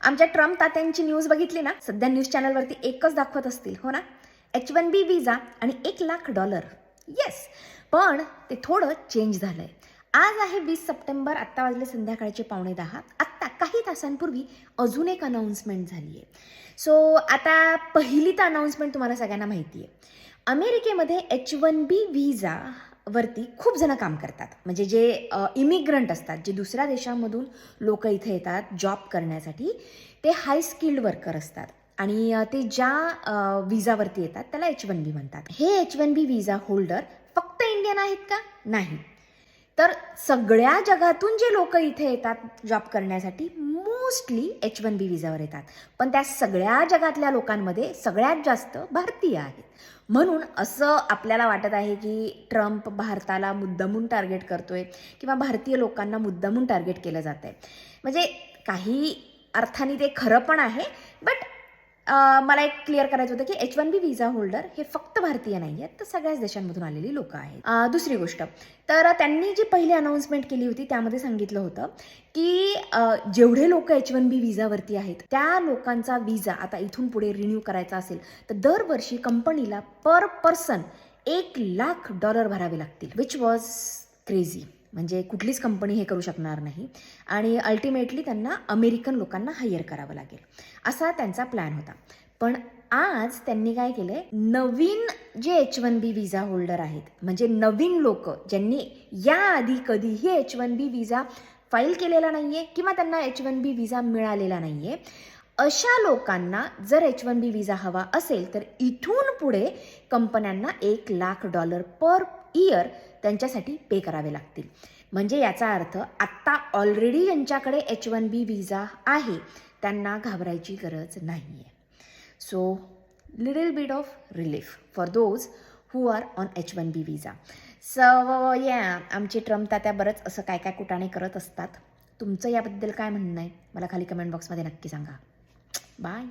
आमच्या Trump तात्यांची news बघितली ना सध्या न्यूज चॅनलवरती एकच दाखवत असतील हो ना? एच वन बी विजा आणि एक लाख डॉलर. येस पण ते थोडं चेंज झालंय. आज आहे वीस सप्टेंबर आत्ता वाजले संध्याकाळचे पावणे दहा. आत्ता काही तासांपूर्वी अजून एक अनाऊन्समेंट झाली आहे सो आता पहिली तर अनाऊन्समेंट तुम्हाला सगळ्यांना माहिती आहे अमेरिकेमध्ये एच वन बी व्हिजा वरती खूप जण काम करतात. म्हणजे जे इमिग्रंट असतात जे दुसऱ्या देशामधून लोक इथे येतात जॉब करण्यासाठी ते हाय स्किल्ड वर्कर असतात. आणि ते ज्या विजावरती येतात त्याला एच वन बी म्हणतात. हे H one B visa holder फक्त इंडियन आहेत का? नाही. तर सगळ्या जगातून जे लोक इथे येतात जॉब करण्यासाठी मोस्टली एच वन बी विजावर येतात. पण त्या सगळ्या जगातल्या लोकांमध्ये सगळ्यात जास्त भारतीय आहेत. म्हणून असं आपल्याला वाटत आहे की ट्रम्प भारताला मुद्दामून टार्गेट करतोय किंवा भारतीय लोकांना मुद्दामून टार्गेट केलं जात आहे म्हणजे काही अर्थाने ते खरं पण आहे मला एक क्लिअर करायचं होतं की H one B visa holder हे फक्त भारतीय नाही आहेत तर सगळ्याच देशांमधून आलेली लोक आहेत. दुसरी गोष्ट तर त्यांनी जी पहिली अनाऊन्समेंट केली होती त्यामध्ये सांगितलं होतं की जेवढे लोक एच वन बी व्हिजावरती आहेत त्या लोकांचा विजा आता इथून पुढे रिन्यू करायचा असेल तर दरवर्षी कंपनीला पर पर्सन एक लाख डॉलर भरावे लागतील विच वॉज क्रेझी म्हणजे कुठलीच कंपनी हे करू शकणार नाही. आणि अल्टिमेटली त्यांना अमेरिकन लोकांना हायर करावं लागेल. असा त्यांचा प्लॅन होता. पण आज त्यांनी काय केलंय? नवीन जे H one B visa holder आहेत म्हणजे नवीन लोक ज्यांनी याआधी कधीही H one B visa file केलेला नाही आहे किंवा त्यांना एच वन बी विजा मिळालेला नाही आहे अशा लोकांना जर एच वन बी विजा हवा असेल तर इथून पुढे कंपन्यांना एक लाख डॉलर पर इयर त्यांच्यासाठी पे करावे लागतील. म्हणजे याचा अर्थ आत्ता ऑलरेडी यांच्याकडे एच वन बी विजा आहे त्यांना घाबरायची गरज नाही आहे so little bit of relief for those who are on H one B visa so या आमचे ट्रम्प तात्या बरंच असं काय काय कुटाणे करत असतात. तुमचं याबद्दल काय म्हणणं आहे? मला खाली कमेंट बॉक्समध्ये नक्की सांगा. बाय